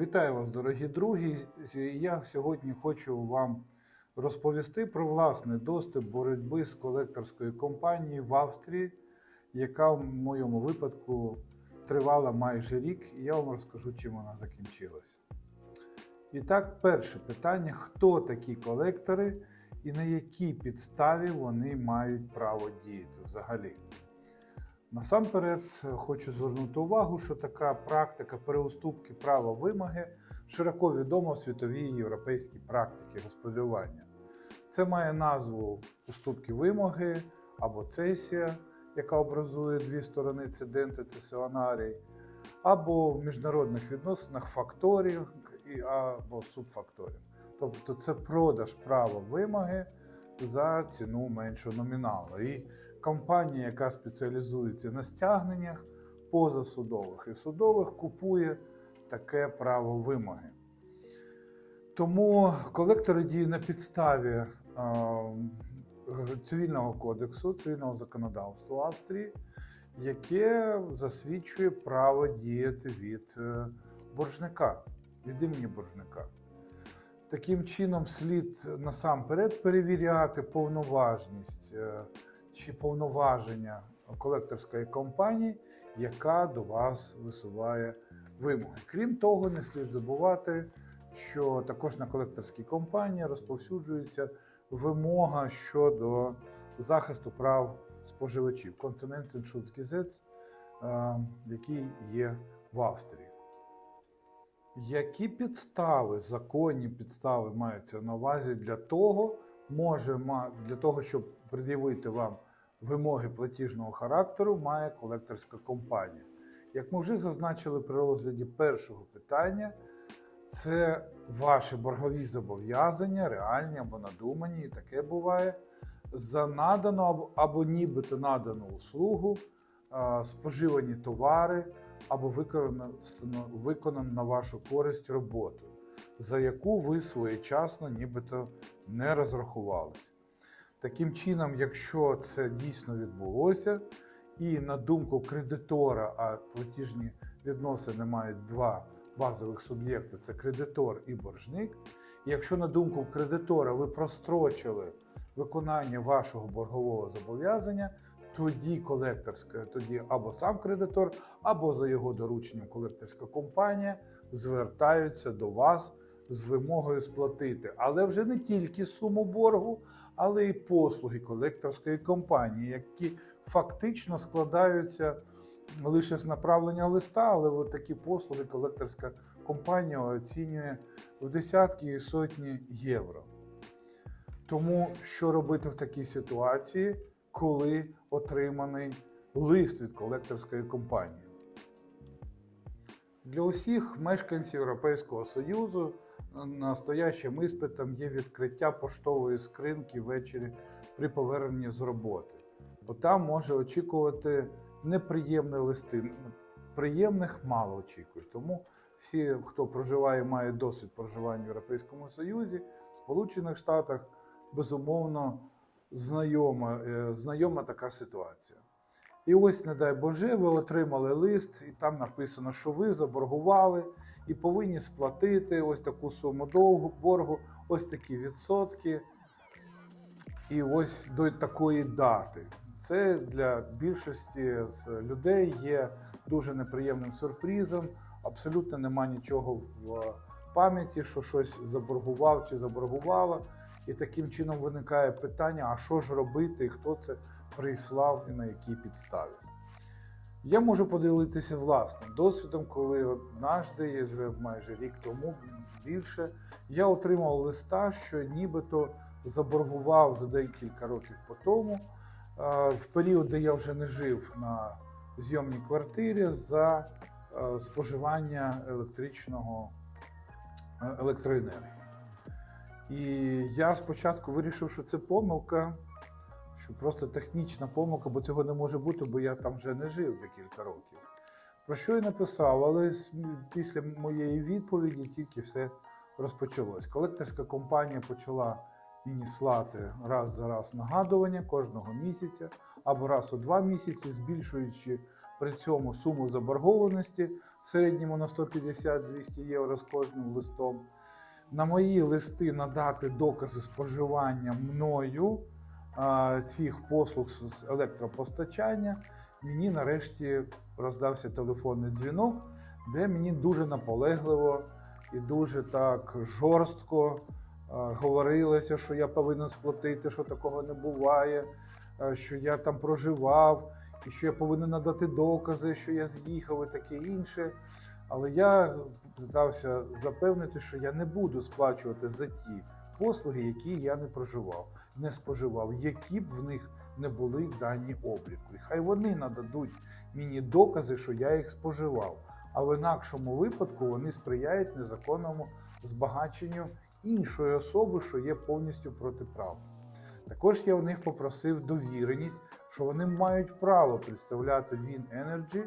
Вітаю вас, дорогі друзі. Я сьогодні хочу вам розповісти про власний доступ боротьби з колекторською компанією в Австрії, яка в моєму випадку тривала майже рік, я вам розкажу, чим вона закінчилася. І так, перше питання: хто такі колектори і на якій підставі вони мають право діяти взагалі? Насамперед е, хочу звернути увагу, що така практика переуступки права вимоги широко відома в світовій європейській практиці господарювання. Це має назву уступки вимоги або цесія, яка образує дві сторони цеденти цесіонарій, або в міжнародних відносинах факторінг або субфакторінг. Тобто це продаж права вимоги за ціну меншого номіналу. І компанія, яка спеціалізується на стягненнях позасудових і судових, купує таке право вимоги. Тому колектори діють на підставі е, цивільного кодексу, цивільного законодавства Австрії, яке засвідчує право діяти від е, боржника, від імені боржника. Таким чином, слід насамперед перевіряти повноважність е, чи повноваження колекторської компанії, яка до вас висуває вимоги. Крім того, не слід забувати, що також на колекторській компанії розповсюджується вимога щодо захисту прав споживачів Konsumentenschutzgesetz, е, який є в Австрії. Які підстави, законні підстави маються на увазі для того, може для того, щоб пред'явити вам вимоги платіжного характеру, має колекторська компанія? Як ми вже зазначили при розгляді першого питання, це ваші боргові зобов'язання, реальні або надумані, і таке буває, за надану або, нібито надану услугу, споживані товари або виконану на вашу користь роботу, за яку ви своєчасно нібито не розрахувалися. Таким чином, якщо це дійсно відбулося, і на думку кредитора, а платіжні відносини мають два базових суб'єкти: це кредитор і боржник. Якщо на думку кредитора ви прострочили виконання вашого боргового зобов'язання, тоді колекторська, тоді або сам кредитор, або за його дорученням колекторська компанія звертаються до вас з вимогою сплатити, але вже не тільки суму боргу, але й послуги колекторської компанії, які фактично складаються лише з направлення листа, але такі послуги колекторська компанія оцінює в десятки і сотні євро. Тому що робити в такій ситуації, коли отриманий лист від колекторської компанії? Для усіх мешканців Європейського Союзу настоящим іспитом є відкриття поштової скринки ввечері при поверненні з роботи, бо там може очікувати неприємні листи. Приємних мало очікують. Тому всі, хто проживає, має досвід проживання в Європейському Союзі, в Сполучених Штатах, безумовно, знайома, е, знайома така ситуація. І ось, не дай Боже, ви отримали лист, і там написано, що ви заборгували і повинні сплатити ось таку суму довгу боргу, ось такі відсотки. І ось до такої дати. Це для більшості з людей є дуже неприємним сюрпризом. Абсолютно нема нічого в пам'яті, що щось заборгував чи заборгувала. І таким чином виникає питання: а що ж робити, і хто це прислав і на якій підставі? Я можу поділитися власним досвідом, коли однажды, вже майже рік тому більше, я отримав листа, що нібито заборгував за декілька років по тому, е, в період, де я вже не жив на зйомній квартирі, за е, споживання електричного е, електроенергії. І я спочатку вирішив, що це помилка, що просто технічна помилка, бо цього не може бути, бо я там вже не жив декілька років. Про що я написав, але після моєї відповіді тільки все розпочалось. Колекторська компанія почала мені слати раз за раз нагадування кожного місяця або раз у два місяці, збільшуючи при цьому суму заборгованості в середньому на 150-200 євро з кожним листом. На мої листи надати докази споживання мною цих послуг з електропостачання. Мені нарешті роздався телефонний дзвінок, де мені дуже наполегливо і дуже так жорстко говорилося, що я повинен сплатити, що такого не буває, що я там проживав, і що я повинен надати докази, що я з'їхав і таке інше. Але я питався запевнити, що я не буду сплачувати за ті послуги, які я не проживав, не споживав, які б в них не були дані обліку. І хай вони нададуть мені докази, що я їх споживав. А в інакшому випадку вони сприяють незаконному збагаченню іншої особи, що є повністю протиправним. Також я у них попросив довіреність, що вони мають право представляти Він Energy,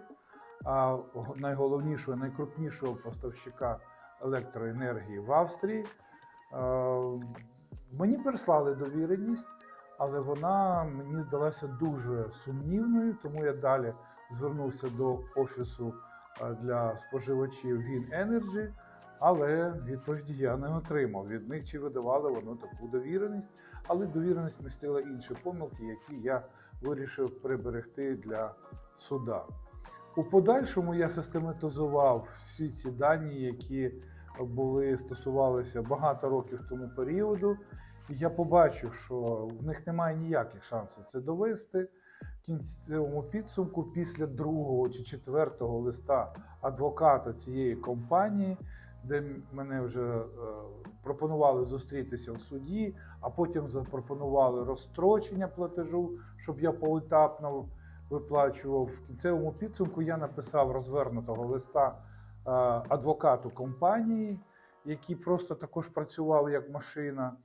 найголовнішого, найкрупнішого поставщика електроенергії в Австрії. Мені прислали довіреність, але вона мені здалася дуже сумнівною, тому я далі звернувся до офісу е, для споживачів Він Energy, але відповіді я не отримав від них, чи видавали воно таку довіреність. Але довіреність містила інші помилки, які я вирішив приберегти для суда. У подальшому я систематизував всі ці дані, які були стосувалися багато років тому періоду. І я побачив, що в них немає ніяких шансів це довести. В кінцевому підсумку, після другого чи четвертого листа адвоката цієї компанії, де мене вже е, пропонували зустрітися в суді, а потім запропонували розстрочення платежу, щоб я поетапно виплачував. В кінцевому підсумку я написав розвернутого листа адвокату компанії, який просто також працював як машина.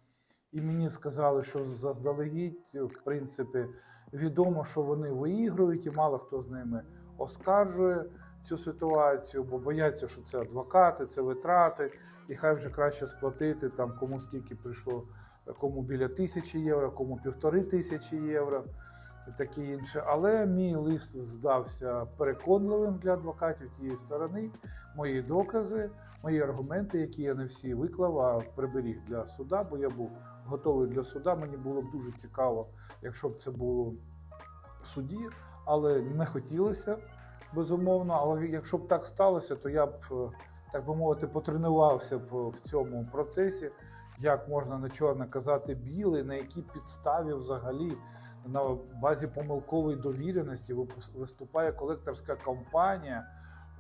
І мені сказали, що заздалегідь, в принципі, відомо, що вони виігрують, і мало хто з ними оскаржує цю ситуацію, бо бояться, що це адвокати, це витрати, і хай вже краще сплатити там кому скільки прийшло, кому біля тисячі євро, кому півтори тисячі євро і таке інше. Але мій лист здався переконливим для адвокатів тієї сторони. Мої докази, мої аргументи, які я не всі виклав, а приберіг для суда, бо я був готовий для суда. Мені було б дуже цікаво, якщо б це було в суді, але не хотілося безумовно. Але якщо б так сталося, то я б, е, так би мовити, потренувався б в цьому процесі, як можна на чорне казати біле, на якій підставі взагалі на базі помилкової довіреності виступає колекторська компанія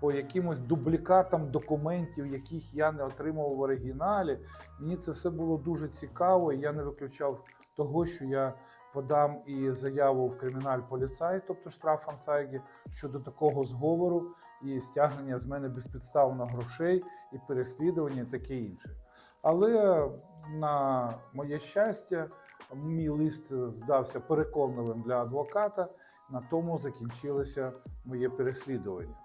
по якимось дублікатам документів, яких я не отримав в оригіналі. Мені це все було дуже цікаво, і я не виключав того, що я подам і заяву в криміналь поліцай, тобто штраф Ансайгі, щодо такого зговору і стягнення з мене безпідставно грошей і переслідування, і таке інше. Але на моє щастя, мій лист здався переконливим для адвоката. На тому закінчилося моє переслідування.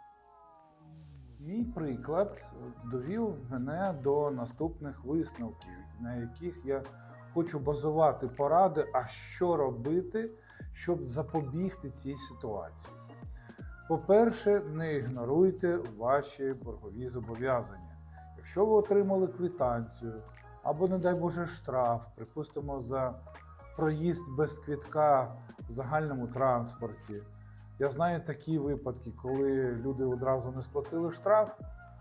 Мій приклад довів мене до наступних висновків, на яких я хочу базувати поради, а що робити, щоб запобігти цій ситуації. По-перше, не ігноруйте ваші боргові зобов'язання. Якщо ви отримали квитанцію або, не дай Боже, штраф, припустимо, за проїзд без квітка в загальному транспорті. Я знаю такі випадки, коли люди одразу не сплатили штраф,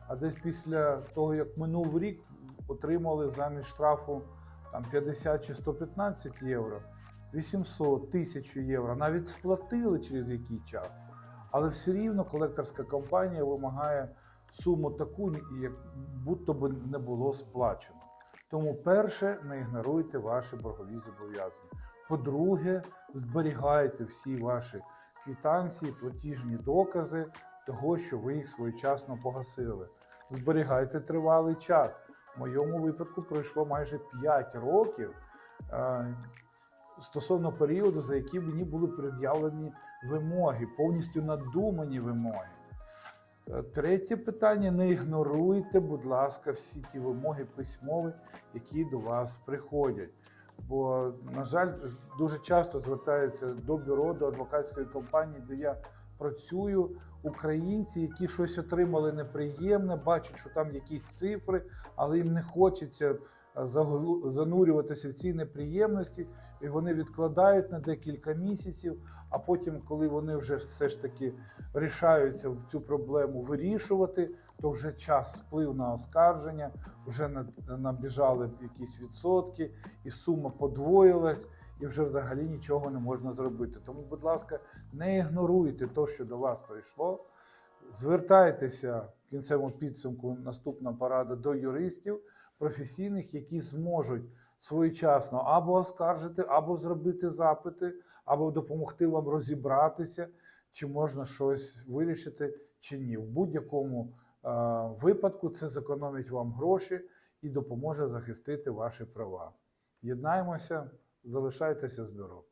а десь після того, як минув рік, отримали замість штрафу там 50 чи 115 євро, 800, 1000 євро, навіть сплатили через який час. Але все рівно колекторська компанія вимагає суму таку, як будто би не було сплачено. Тому, перше, не ігноруйте ваші боргові зобов'язання. По-друге, зберігайте всі ваші квитанції, платіжні докази того, що ви їх своєчасно погасили. Зберігайте тривалий час. В моєму випадку пройшло майже 5 років е, стосовно періоду, за який мені були пред'явлені вимоги, повністю надумані вимоги. Е, Третє питання: не ігноруйте, будь ласка, всі ті вимоги письмові, які до вас приходять. Бо, на жаль, дуже часто звертаються до бюро, до адвокатської компанії, де я працюю. Українці, які щось отримали неприємне, бачать, що там якісь цифри, але їм не хочеться занурюватися в ці неприємності, і вони відкладають на декілька місяців. А потім, коли вони вже все ж таки рішаються цю проблему вирішувати, то вже час сплив на оскарження, вже набіжали якісь відсотки, і сума подвоїлась, і вже взагалі нічого не можна зробити. Тому, будь ласка, не ігноруйте те, що до вас прийшло. Звертайтеся в кінцевому підсумку наступна порада до юристів професійних, які зможуть своєчасно або оскаржити, або зробити запити, або допомогти вам розібратися, чи можна щось вирішити, чи ні. В будь-якому е, випадку це зекономить вам гроші і допоможе захистити ваші права. Єднаємося, залишайтеся з бюро.